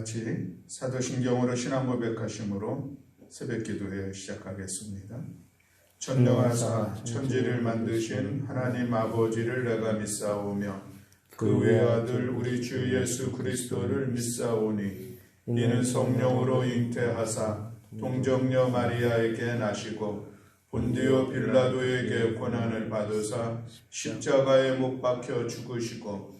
같이 사도신경으로 신앙 고백하심으로 새벽 기도회 시작하겠습니다. 전능하사 천지를 만드신 하나님 아버지를 내가 믿사오며 그 외 아들 우리 주 예수 그리스도를 믿사오니 이는 성령으로 잉태하사 동정녀 마리아에게 나시고 본디오 빌라도에게 고난을 받으사 십자가에 못 박혀 죽으시고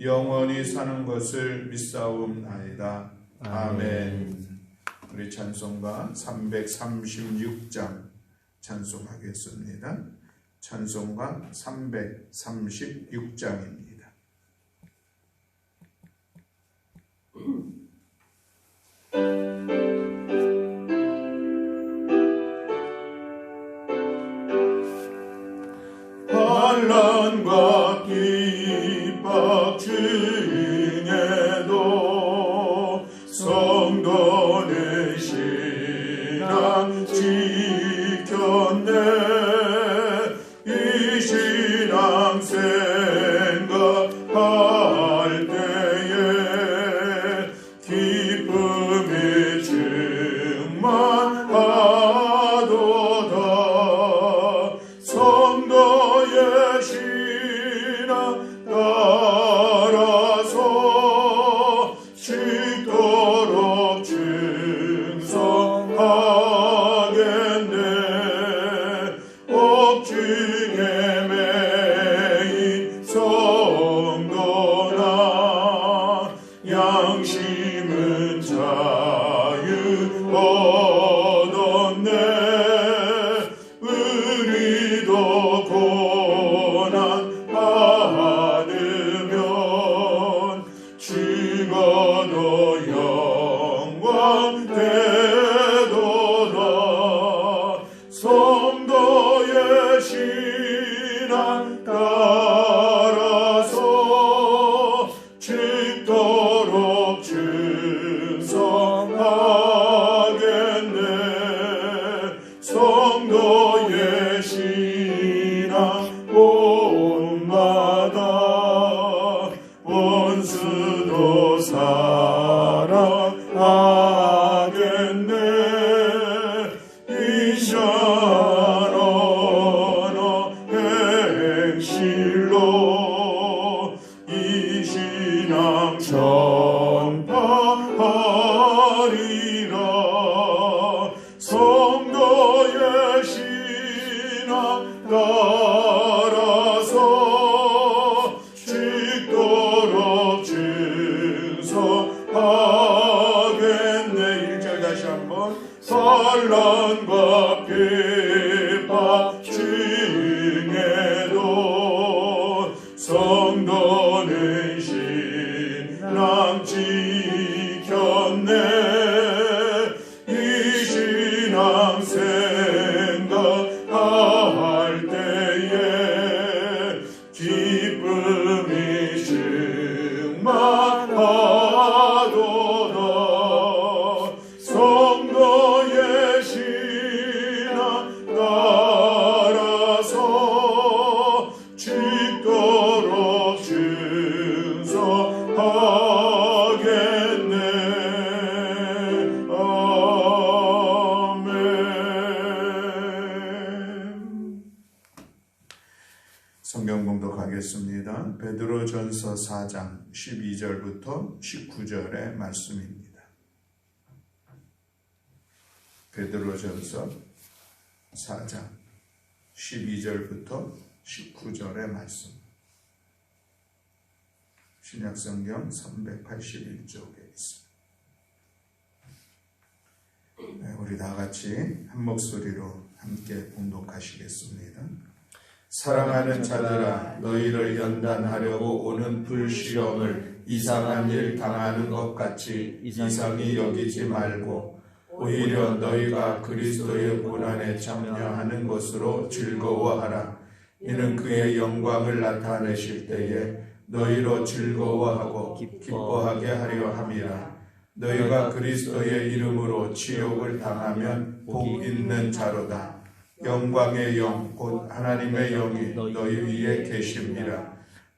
영원히 사는 것을 믿사옵나이다. 아멘. 우리 찬송가 336장 찬송하겠습니다. 찬송가 336장입니다. 환란과 핍 박중 양심은 자유 얻 12절부터 19절의 말씀입니다. 베드로전서 4장 12절부터 19절의 말씀. 신약성경 381쪽에 있습니다. 네, 우리 다 같이 한 목소리로 함께 공독하시겠습니다. 사랑하는 자들아 너희를 연단하려고 오는 불시험을 이상한 일 당하는 것 같이 이상히 여기지 말고 오히려 너희가 그리스도의 고난에 참여하는 것으로 즐거워하라. 이는 그의 영광을 나타내실 때에 너희로 즐거워하고 기뻐하게 하려 함이라. 너희가 그리스도의 이름으로 치욕을 당하면 복 있는 자로다. 영광의 영, 곧 하나님의 영이 너희 위에 계십니다.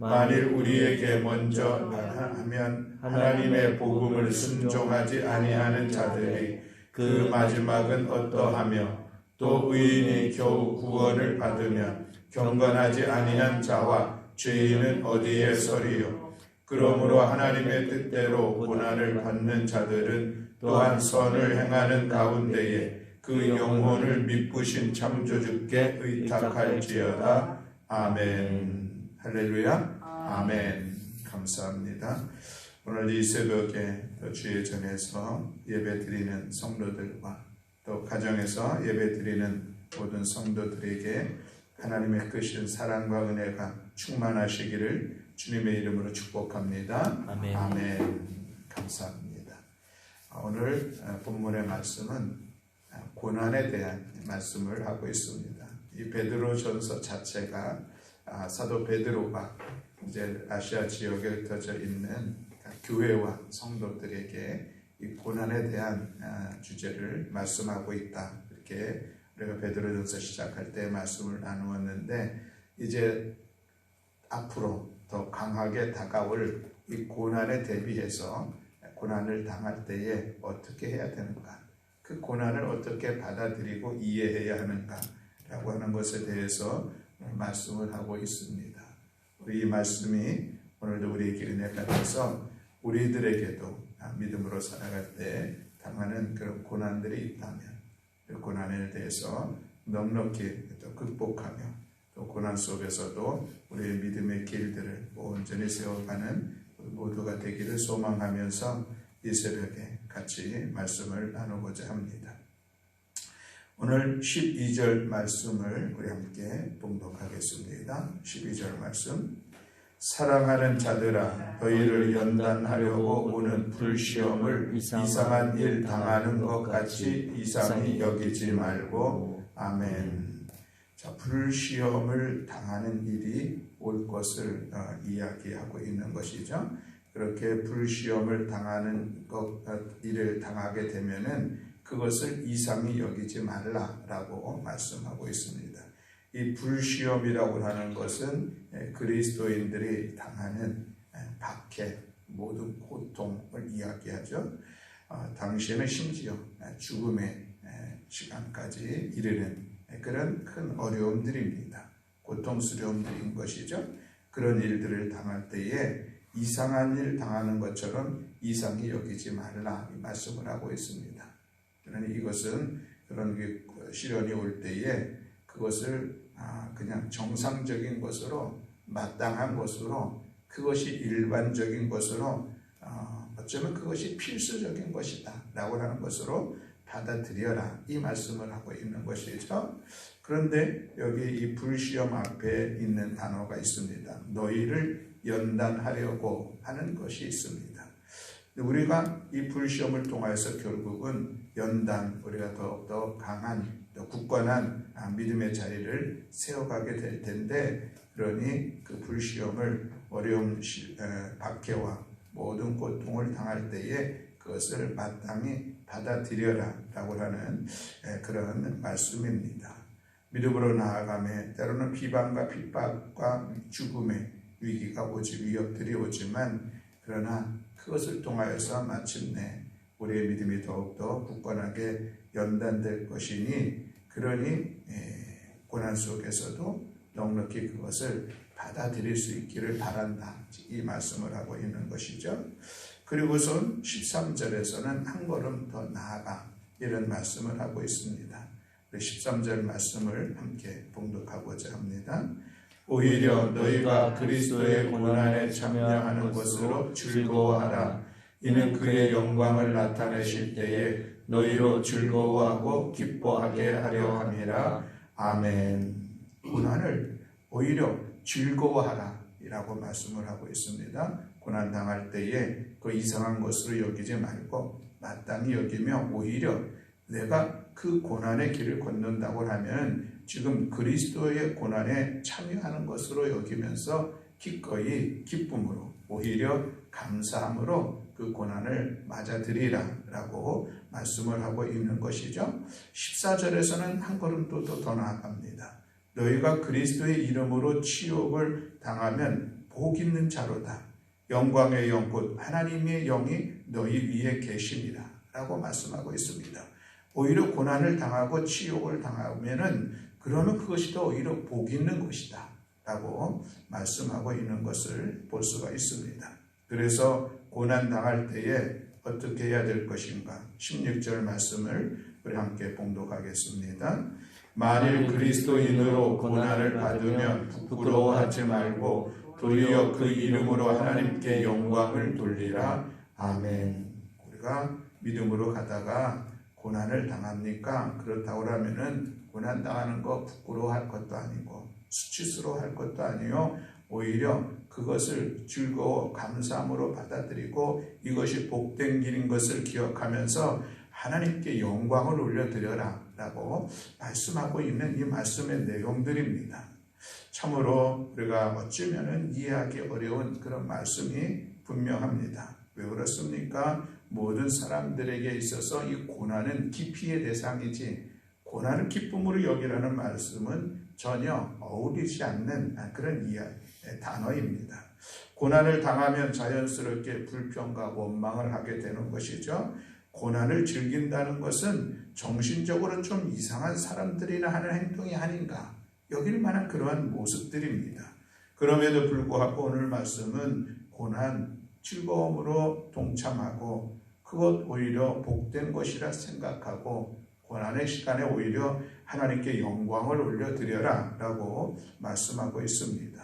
만일 우리에게 먼저 하면 하나님의 복음을 순종하지 아니하는 자들이 그 마지막은 어떠하며 또 의인이 겨우 구원을 받으면 경건하지 아니한 자와 죄인은 어디에 서리요? 그러므로 하나님의 뜻대로 고난을 받는 자들은 또한 선을 행하는 가운데에 그 영혼을 미쁘신 창조주께 의탁할지어다. 아멘 할렐루야 아멘 감사합니다 오늘 이 새벽에 주의 전에서 예배 드리는 성도들과 또 가정에서 예배 드리는 모든 성도들에게 하나님의 크신 사랑과 은혜가 충만하시기를 주님의 이름으로 축복합니다. 아멘. 아멘. 감사합니다. 오늘 본문의 말씀은 고난에 대한 말씀을 하고 있습니다. 이 베드로 전서 자체가 아, 사도 베드로가 이제 아시아 지역에 흩어져 있는 교회와 성도들에게 이 고난에 대한 아, 주제를 말씀하고 있다. 이렇게 우리가 베드로전서 시작할 때 말씀을 나누었는데 이제 앞으로 더 강하게 다가올 이 고난에 대비해서 고난을 당할 때에 어떻게 해야 되는가? 그 고난을 어떻게 받아들이고 이해해야 하는가 라고 하는 것에 대해서 말씀을 하고 있습니다. 이 말씀이 오늘도 우리에게 은혜가 돼서 우리들에게도 믿음으로 살아갈 때 당하는 그런 고난들이 있다면 그 고난에 대해서 넉넉히 또 극복하며 또 고난 속에서도 우리의 믿음의 길들을 온전히 세워가는 모두가 되기를 소망하면서 이 새벽에 같이 말씀을 나누고자 합니다. 오늘 12절 말씀을 우리 함께 봉독하겠습니다. 12절 말씀. 사랑하는 자들아 너희를 연단하려고 오는 불시험을 이상한 일 당하는 것 같이 이상히 여기지 말고 아멘. 자 불시험을 당하는 일이 올 것을 어, 이야기하고 있는 것이죠. 그렇게 불시험을 당하는 것 어, 일을 당하게 되면은 그것을 이상히 여기지 말라라고 말씀하고 있습니다. 이 불시험이라고 하는 것은 그리스도인들이 당하는 박해, 모든 고통을 이야기하죠. 어, 당시에는 심지어 죽음의 시간까지 이르는 그런 큰 어려움들입니다. 고통스러움들인 것이죠. 그런 일들을 당할 때에 이상한 일 당하는 것처럼 이상히 여기지 말라 이 말씀을 하고 있습니다. 그러니 이것은 그런 시련이 올 때에 그것을 아, 그냥 정상적인 것으로 마땅한 것으로 그것이 일반적인 것으로 어, 어쩌면 그것이 필수적인 것이다 라고 하는 것으로 받아들여라 이 말씀을 하고 있는 것이죠. 그런데 여기 이 불시험 앞에 있는 단어가 있습니다. 너희를 연단하려고 하는 것이 있습니다. 우리가 이 불시험을 통하여서 결국은 연단 우리가 더욱더 강한 굳건한 아, 믿음의 자리를 세워가게 될 텐데 그러니 그 불시험을 어려움 박해와 모든 고통을 당할 때에 그것을 마땅히 받아들여라 라고 하는 그런 말씀입니다. 믿음으로 나아가며 때로는 비방과 핍박과 죽음의 위기가 오지 위협들이 오지만 그러나 그것을 통하여서 마침내 우리의 믿음이 더욱더 굳건하게 연단될 것이니 그러니 예, 고난 속에서도 넉넉히 그것을 받아들일 수 있기를 바란다. 이 말씀을 하고 있는 것이죠. 그리고선 13절에서는 한 걸음 더 나아가 이런 말씀을 하고 있습니다. 13절 말씀을 함께 봉독하고자 합니다. 오히려 너희가 그리스도의 고난에 참여하는 것으로 즐거워하라. 이는 그의 영광을 나타내실 때에 너희로 즐거워하고 기뻐하게 하려 함이라. 아멘. 고난을 오히려 즐거워하라. 이라고 말씀을 하고 있습니다. 고난 당할 때에 그 이상한 것으로 여기지 말고 마땅히 여기며 오히려 내가 그 고난의 길을 걷는다고 하면 지금 그리스도의 고난에 참여하는 것으로 여기면서 기꺼이 기쁨으로 오히려 감사함으로 그 고난을 맞아들이라 라고 말씀을 하고 있는 것이죠. 14절에서는 한 걸음도 더 나아갑니다. 너희가 그리스도의 이름으로 치욕을 당하면 복 있는 자로다. 영광의 영곧 하나님의 영이 너희 위에 계십니다. 라고 말씀하고 있습니다. 오히려 고난을 당하고 치욕을 당하면은 그러면 그것이 더 오히려 복 있는 것이다. 라고 말씀하고 있는 것을 볼 수가 있습니다. 그래서 고난 당할 때에 어떻게 해야 될 것인가? 16절 말씀을 우리 함께 봉독하겠습니다. 만일 그리스도인으로 고난을 받으면 부끄러워하지 말고 도리어 그 이름으로 하나님께 영광을 돌리라. 아멘. 우리가 믿음으로 가다가 고난을 당합니까? 그렇다고 하면은 고난 당하는 거 부끄러워할 것도 아니고 수치스러워할 것도 아니요. 오히려 그것을 즐거워 감사함으로 받아들이고 이것이 복된 길인 것을 기억하면서 하나님께 영광을 올려드려라 라고 말씀하고 있는 이 말씀의 내용들입니다. 참으로 우리가 어쩌면 이해하기 어려운 그런 말씀이 분명합니다. 왜 그렇습니까? 모든 사람들에게 있어서 이 고난은 기피의 대상이지 고난을 기쁨으로 여기라는 말씀은 전혀 어울리지 않는 그런 이야기, 단어입니다. 고난을 당하면 자연스럽게 불평과 원망을 하게 되는 것이죠. 고난을 즐긴다는 것은 정신적으로 좀 이상한 사람들이나 하는 행동이 아닌가 여길 만한 그러한 모습들입니다. 그럼에도 불구하고 오늘 말씀은 고난, 즐거움으로 동참하고 그것 오히려 복된 것이라 생각하고 고난의 시간에 오히려 하나님께 영광을 올려드려라 라고 말씀하고 있습니다.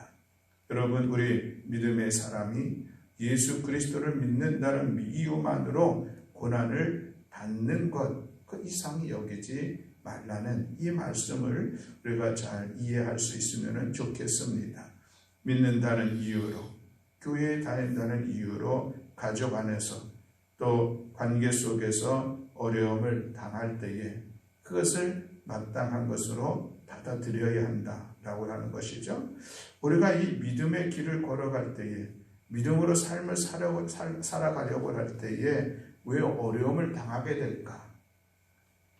여러분 우리 믿음의 사람이 예수 그리스도를 믿는다는 이유만으로 고난을 받는 것 그 이상이 여기지 말라는 이 말씀을 우리가 잘 이해할 수 있으면 좋겠습니다. 믿는다는 이유로 교회에 다닌다는 이유로 가족 안에서 또 관계 속에서 어려움을 당할 때에 그것을 마땅한 것으로 받아들여야 한다라고 하는 것이죠. 우리가 이 믿음의 길을 걸어갈 때에 믿음으로 삶을 살아가려고, 살아가려고 할 때에 왜 어려움을 당하게 될까?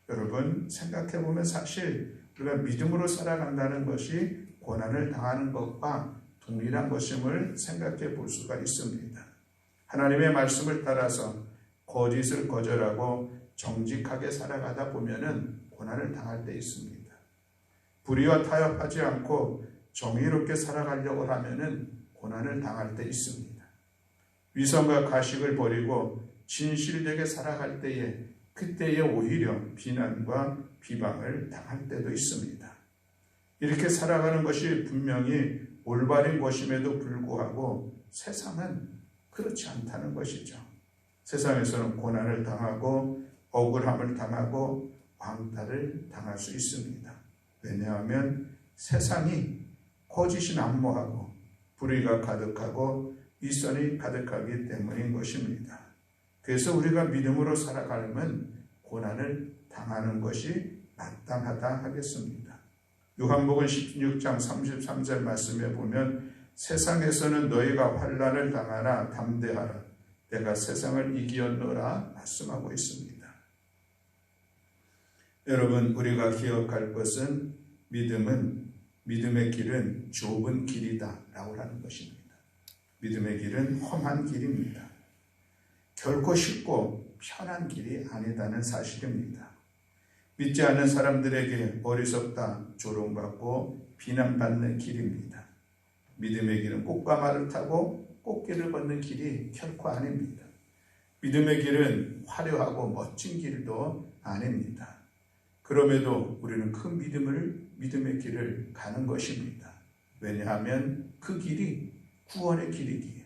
여러분 생각해 보면 사실 우리가 믿음으로 살아간다는 것이 고난을 당하는 것과 동일한 것임을 생각해 볼 수가 있습니다. 하나님의 말씀을 따라서 거짓을 거절하고 정직하게 살아가다 보면은 고난을 당할 때 있습니다. 불의와 타협하지 않고 정의롭게 살아가려고 하면은 고난을 당할 때 있습니다. 위선과 가식을 버리고 진실되게 살아갈 때에 그때에 오히려 비난과 비방을 당할 때도 있습니다. 이렇게 살아가는 것이 분명히 올바른 것임에도 불구하고 세상은 그렇지 않다는 것이죠. 세상에서는 고난을 당하고 억울함을 당하고 왕따를 당할 수 있습니다. 왜냐하면 세상이 거짓이 난무하고 불의가 가득하고 위선이 가득하기 때문인 것입니다. 그래서 우리가 믿음으로 살아가려면 고난을 당하는 것이 마땅하다 하겠습니다. 요한복음 16장 33절 말씀에 보면 세상에서는 너희가 환란을 당하나 담대하라 내가 세상을 이기었노라 말씀하고 있습니다. 여러분 우리가 기억할 것은 믿음은 믿음의 길은 좁은 길이다 라고 하는 것입니다. 믿음의 길은 험한 길입니다. 결코 쉽고 편한 길이 아니다는 사실입니다. 믿지 않는 사람들에게 어리석다 조롱받고 비난받는 길입니다. 믿음의 길은 꽃과 말을 타고 꽃길을 걷는 길이 결코 아닙니다. 믿음의 길은 화려하고 멋진 길도 아닙니다. 그럼에도 우리는 큰 믿음을 믿음의 길을 가는 것입니다. 왜냐하면 그 길이 구원의 길이기에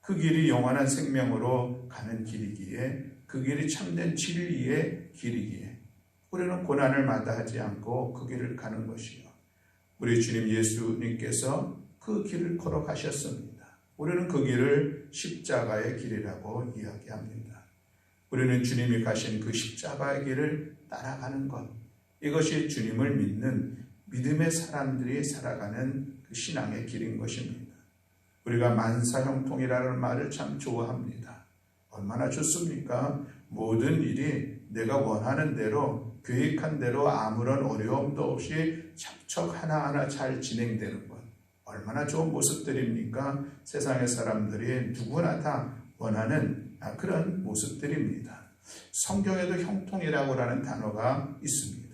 그 길이 영원한 생명으로 가는 길이기에 그 길이 참된 진리의 길이기에 우리는 고난을 마다하지 않고 그 길을 가는 것이요. 우리 주님 예수님께서 그 길을 걸어가셨습니다. 우리는 그 길을 십자가의 길이라고 이야기합니다. 우리는 주님이 가신 그 십자가의 길을 따라가는 것. 이것이 주님을 믿는 믿음의 사람들이 살아가는 그 신앙의 길인 것입니다. 우리가 만사형통이라는 말을 참 좋아합니다. 얼마나 좋습니까? 모든 일이 내가 원하는 대로 계획한 대로 아무런 어려움도 없이 척척 하나하나 잘 진행되는 것. 얼마나 좋은 모습들입니까? 세상의 사람들이 누구나 다 원하는 그런 모습들입니다. 성경에도 형통이라고 하는 단어가 있습니다.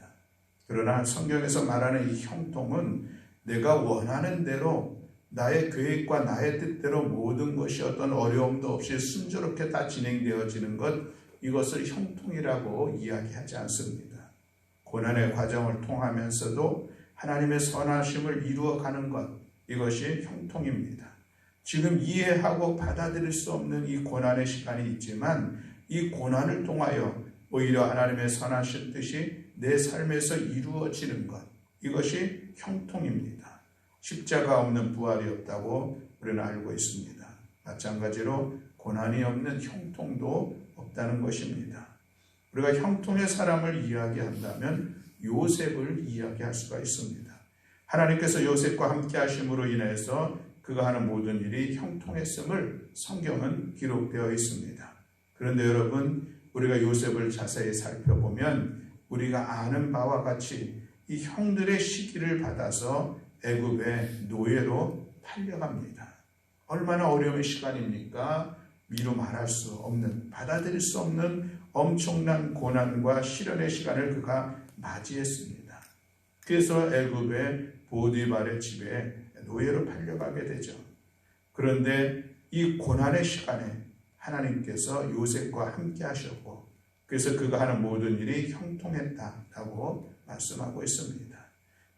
그러나 성경에서 말하는 이 형통은 내가 원하는 대로 나의 계획과 나의 뜻대로 모든 것이 어떤 어려움도 없이 순조롭게 다 진행되어지는 것, 이것을 형통이라고 이야기하지 않습니다. 고난의 과정을 통하면서도 하나님의 선하심을 이루어가는 것, 이것이 형통입니다. 지금 이해하고 받아들일 수 없는 이 고난의 시간이 있지만 이 고난을 통하여 오히려 하나님의 선하신 뜻이 내 삶에서 이루어지는 것, 이것이 형통입니다. 십자가 없는 부활이 없다고 우리는 알고 있습니다. 마찬가지로 고난이 없는 형통도 없다는 것입니다. 우리가 형통의 사람을 이야기한다면 요셉을 이야기할 수가 있습니다. 하나님께서 요셉과 함께 하심으로 인해서 그가 하는 모든 일이 형통했음을 성경은 기록되어 있습니다. 그런데 여러분, 우리가 요셉을 자세히 살펴보면 우리가 아는 바와 같이 이 형들의 시기를 받아서 애굽의 노예로 팔려갑니다. 얼마나 어려운 시간입니까? 미루 말할 수 없는, 받아들일 수 없는 엄청난 고난과 시련의 시간을 그가 맞이했습니다. 그래서 애굽의 보디발의 집에 노예로 팔려가게 되죠. 그런데 이 고난의 시간에 하나님께서 요셉과 함께 하셨고, 그래서 그가 하는 모든 일이 형통했다라고 말씀하고 있습니다.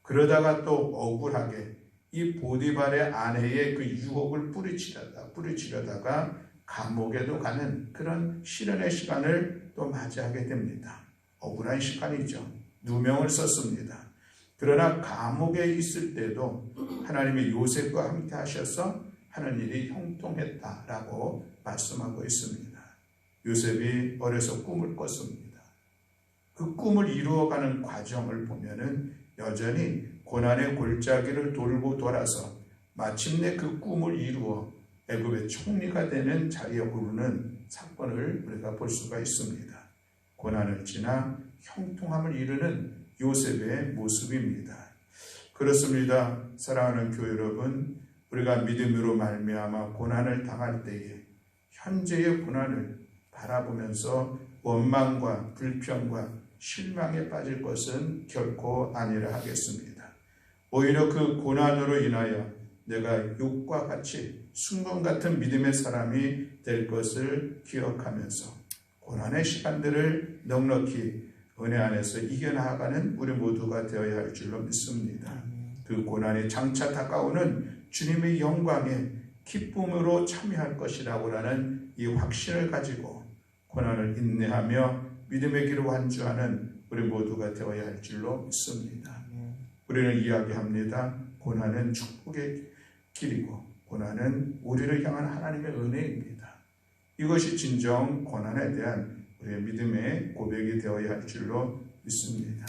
그러다가 또 억울하게 이 보디발의 아내의 그 유혹을 뿌리치려다 뿌리치려다가 감옥에도 가는 그런 시련의 시간을 또 맞이하게 됩니다. 억울한 시간이죠. 누명을 썼습니다. 그러나 감옥에 있을 때도 하나님의 요셉과 함께 하셔서 하는 일이 형통했다라고 말씀하고 있습니다. 요셉이 어려서 꿈을 꿨습니다. 그 꿈을 이루어가는 과정을 보면은 여전히 고난의 골짜기를 돌고 돌아서 마침내 그 꿈을 이루어 애굽의 총리가 되는 자리에 오르는 사건을 우리가 볼 수가 있습니다. 고난을 지나 형통함을 이루는 요셉의 모습입니다. 그렇습니다. 사랑하는 교회 여러분, 우리가 믿음으로 말미암아 고난을 당할 때에 현재의 고난을 바라보면서 원망과 불평과 실망에 빠질 것은 결코 아니라 하겠습니다. 오히려 그 고난으로 인하여 내가 욕과 같이 순금 같은 믿음의 사람이 될 것을 기억하면서 고난의 시간들을 넉넉히 은혜 안에서 이겨나가는 우리 모두가 되어야 할 줄로 믿습니다. 그 고난이 장차 다가오는 주님의 영광에 기쁨으로 참여할 것이라고 하는 이 확신을 가지고 고난을 인내하며 믿음의 길을 완주하는 우리 모두가 되어야 할 줄로 믿습니다. 우리는 이야기합니다. 고난은 축복의 길이고 고난은 우리를 향한 하나님의 은혜입니다. 이것이 진정 고난에 대한 믿음의 고백이 되어야 할 줄로 믿습니다.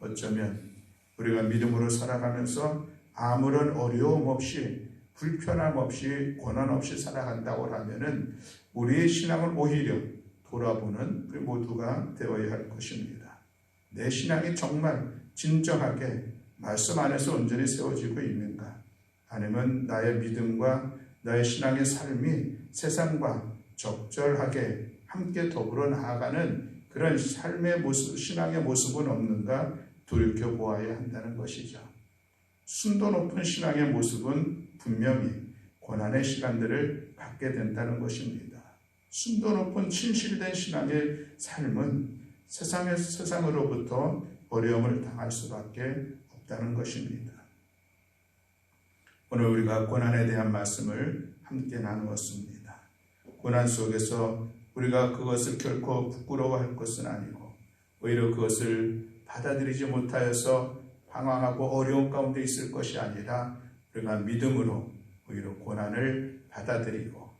어쩌면 우리가 믿음으로 살아가면서 아무런 어려움 없이 불편함 없이 고난 없이 살아간다고 하면은 우리의 신앙은 오히려 돌아보는 그 모두가 되어야 할 것입니다. 내 신앙이 정말 진정하게 말씀 안에서 온전히 세워지고 있는가? 아니면 나의 믿음과 나의 신앙의 삶이 세상과 적절하게 함께 더불어 나아가는 그런 삶의 모습, 신앙의 모습은 없는가 돌이켜 보아야 한다는 것이죠. 순도 높은 신앙의 모습은 분명히 고난의 시간들을 갖게 된다는 것입니다. 순도 높은 진실된 신앙의 삶은 세상의 세상으로부터 어려움을 당할 수밖에 없다는 것입니다. 오늘 우리가 고난에 대한 말씀을 함께 나누었습니다. 고난 속에서 우리가 그것을 결코 부끄러워할 것은 아니고 오히려 그것을 받아들이지 못하여서 방황하고 어려운 가운데 있을 것이 아니라 우리가 믿음으로 오히려 고난을 받아들이고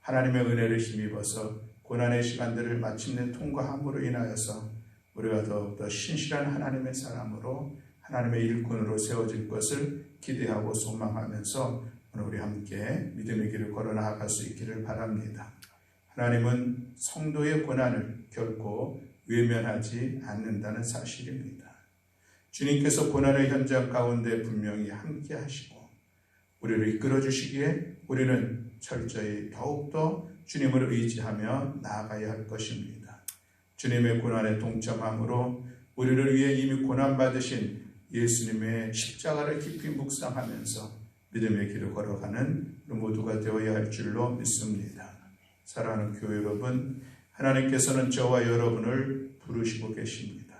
하나님의 은혜를 힘입어서 고난의 시간들을 마침내 통과함으로 인하여서 우리가 더욱더 신실한 하나님의 사람으로 하나님의 일꾼으로 세워질 것을 기대하고 소망하면서 오늘 우리 함께 믿음의 길을 걸어 나아갈 수 있기를 바랍니다. 하나님은 성도의 고난을 결코 외면하지 않는다는 사실입니다. 주님께서 고난의 현장 가운데 분명히 함께 하시고 우리를 이끌어 주시기에 우리는 철저히 더욱더 주님을 의지하며 나아가야 할 것입니다. 주님의 고난에 동참함으로 우리를 위해 이미 고난 받으신 예수님의 십자가를 깊이 묵상하면서 믿음의 길을 걸어가는 모두가 되어야 할 줄로 믿습니다. 사랑하는 교회 여러분, 하나님께서는 저와 여러분을 부르시고 계십니다.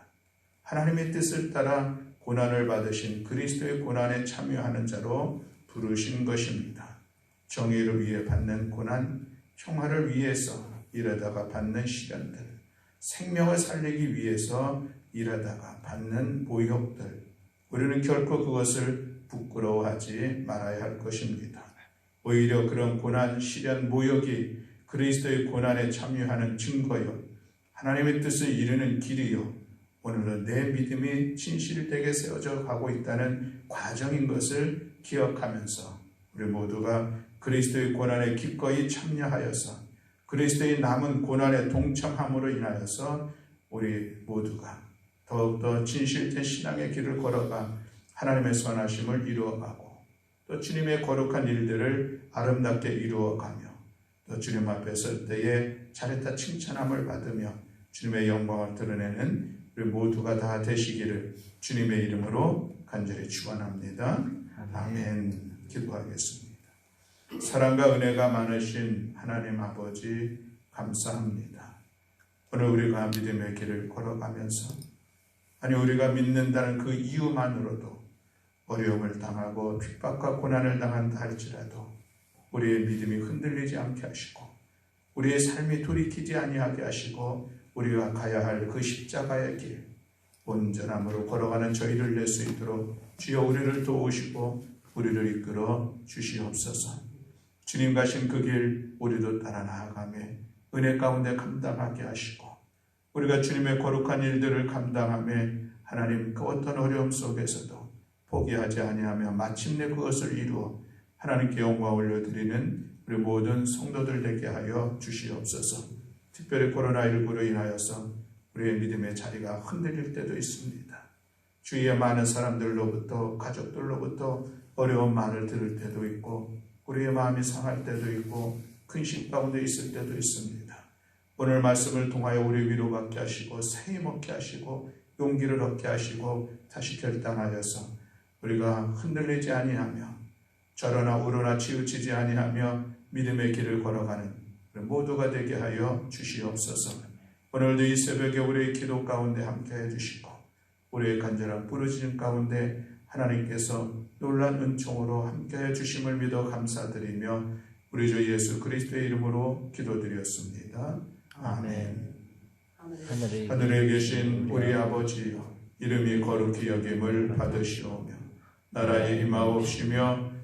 하나님의 뜻을 따라 고난을 받으신 그리스도의 고난에 참여하는 자로 부르신 것입니다. 정의를 위해 받는 고난, 평화를 위해서 일하다가 받는 시련들, 생명을 살리기 위해서 일하다가 받는 모욕들, 우리는 결코 그것을 부끄러워하지 말아야 할 것입니다. 오히려 그런 고난, 시련, 모욕이 그리스도의 고난에 참여하는 증거요. 하나님의 뜻을 이루는 길이요. 오늘은 내 믿음이 진실되게 세워져 가고 있다는 과정인 것을 기억하면서 우리 모두가 그리스도의 고난에 기꺼이 참여하여서 그리스도의 남은 고난에 동참함으로 인하여서 우리 모두가 더욱더 진실된 신앙의 길을 걸어가 하나님의 선하심을 이루어가고 또 주님의 거룩한 일들을 아름답게 이루어가며 또 주님 앞에 설 때에 잘했다 칭찬함을 받으며 주님의 영광을 드러내는 우리 모두가 다 되시기를 주님의 이름으로 간절히 축원합니다. 아멘. 기도하겠습니다. 사랑과 은혜가 많으신 하나님 아버지 감사합니다. 오늘 우리가 믿음의 길을 걸어가면서 아니 우리가 믿는다는 그 이유만으로도 어려움을 당하고 핍박과 고난을 당한다 할지라도 우리의 믿음이 흔들리지 않게 하시고 우리의 삶이 돌이키지 아니하게 하시고 우리가 가야 할 그 십자가의 길 온전함으로 걸어가는 저희를 낼 수 있도록 주여 우리를 도우시고 우리를 이끌어 주시옵소서. 주님 가신 그 길 우리도 따라 나아가며 은혜 가운데 감당하게 하시고 우리가 주님의 거룩한 일들을 감당하며 하나님 그 어떤 어려움 속에서도 포기하지 아니하며 마침내 그것을 이루어 하나님께 영광 올려드리는 우리 모든 성도들 되게 하여 주시옵소서. 특별히 코로나19로 인하여서 우리의 믿음의 자리가 흔들릴 때도 있습니다. 주위의 많은 사람들로부터 가족들로부터 어려운 말을 들을 때도 있고 우리의 마음이 상할 때도 있고 근심 가운데 있을 때도 있습니다. 오늘 말씀을 통하여 우리 위로받게 하시고 생임 얻게 하시고 용기를 얻게 하시고 다시 결단하여서 우리가 흔들리지 아니하며 저러나 우러나 치우치지 아니하며 믿음의 길을 걸어가는 모두가 되게 하여 주시옵소서. 오늘도 이 새벽에 우리의 기도 가운데 함께 해주시고 우리의 간절한 부르짖음 가운데 하나님께서 놀란 은총으로 함께 해 주심을 믿어 감사드리며 우리 주 예수 그리스도의 이름으로 기도드렸습니다. 아멘. 하늘에 계신 우리 아버지여 이름이 거룩히 여김을 받으시오며 나라에 임하옵시며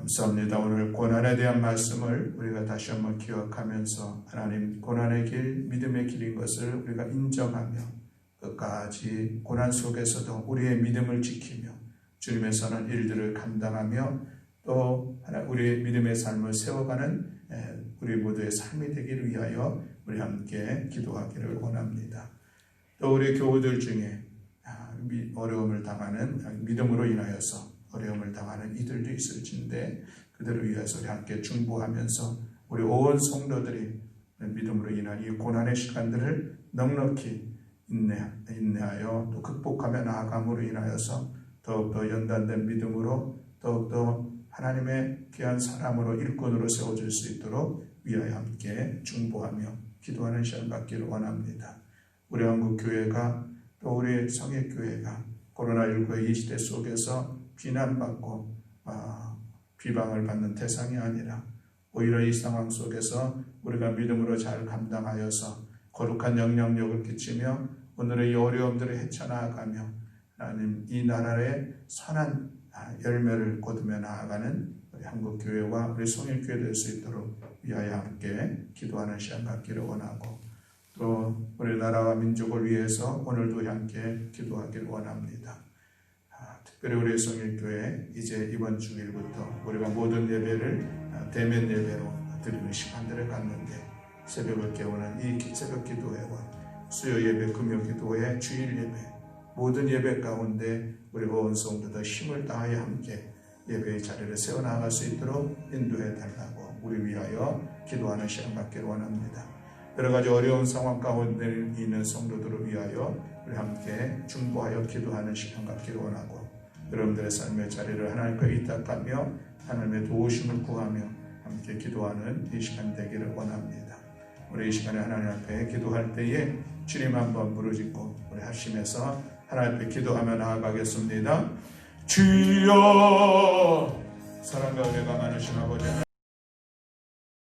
감사합니다. 오늘 고난에 대한 말씀을 우리가 다시 한번 기억하면서 하나님 고난의 길, 믿음의 길인 것을 우리가 인정하며 끝까지 고난 속에서도 우리의 믿음을 지키며 주님의 선한 일들을 감당하며 또 우리의 믿음의 삶을 세워가는 우리 모두의 삶이 되기를 위하여 우리 함께 기도하기를 원합니다. 또 우리 교우들 중에 아, 어려움을 당하는 믿음으로 인하여서 어려움을 당하는 이들도 있을진데 그들을 위해서 우리 함께 중보하면서 우리 온 성도들이 믿음으로 인한 이 고난의 시간들을 넉넉히 인내, 인내하여 또 극복하며 나아감으로 인하여서 더욱더 연단된 믿음으로 더욱더 하나님의 귀한 사람으로 일꾼으로 세워질 수 있도록 위하여 함께 중보하며 기도하는 시간 갖기를 원합니다. 우리 한국 교회가 또 우리 성의 교회가 코로나19의 이 시대 속에서 비난받고 아, 비방을 받는 대상이 아니라 오히려 이 상황 속에서 우리가 믿음으로 잘 감당하여서 거룩한 영향력을 끼치며 오늘의 이 어려움들을 헤쳐나가며 하나님 이 나라의 선한 아, 열매를 거두며 나아가는 우리 한국 교회와 우리 성일교회 될 수 있도록 위하여 함께 기도하는 시간 갖기를 원하고 또 우리 나라와 민족을 위해서 오늘도 함께 기도하기를 원합니다. 아, 특별히 우리 성일교회 이제 이번 주일부터 우리가 모든 예배를 아, 대면 예배로 드리는 시간들을 갖는데 새벽을 깨우는 이 기- 새벽 기도회와 수요 예배, 금요 기도회, 주일 예배 모든 예배 가운데 우리 온 성도들 힘을 다하여 함께 예배의 자리를 세워나갈 수 있도록 인도해 달라고 우리 위하여 기도하는 시간 갖기를 원합니다. 여러 가지 어려운 상황 가운데 있는 성도들을 위하여 우리 함께 중보하여 기도하는 시간 갖기를 원하고 여러분들의 삶의 자리를 하나님과 의탁하며 하나님의 도우심을 구하며 함께 기도하는 이 시간 되기를 원합니다. 우리 이 시간에 하나님 앞에 기도할 때에 주님 한번 부르짖고 우리 합심해서 하나님 앞에 기도하며 나아가겠습니다. 주여 사랑과 은혜가 많으신 아버지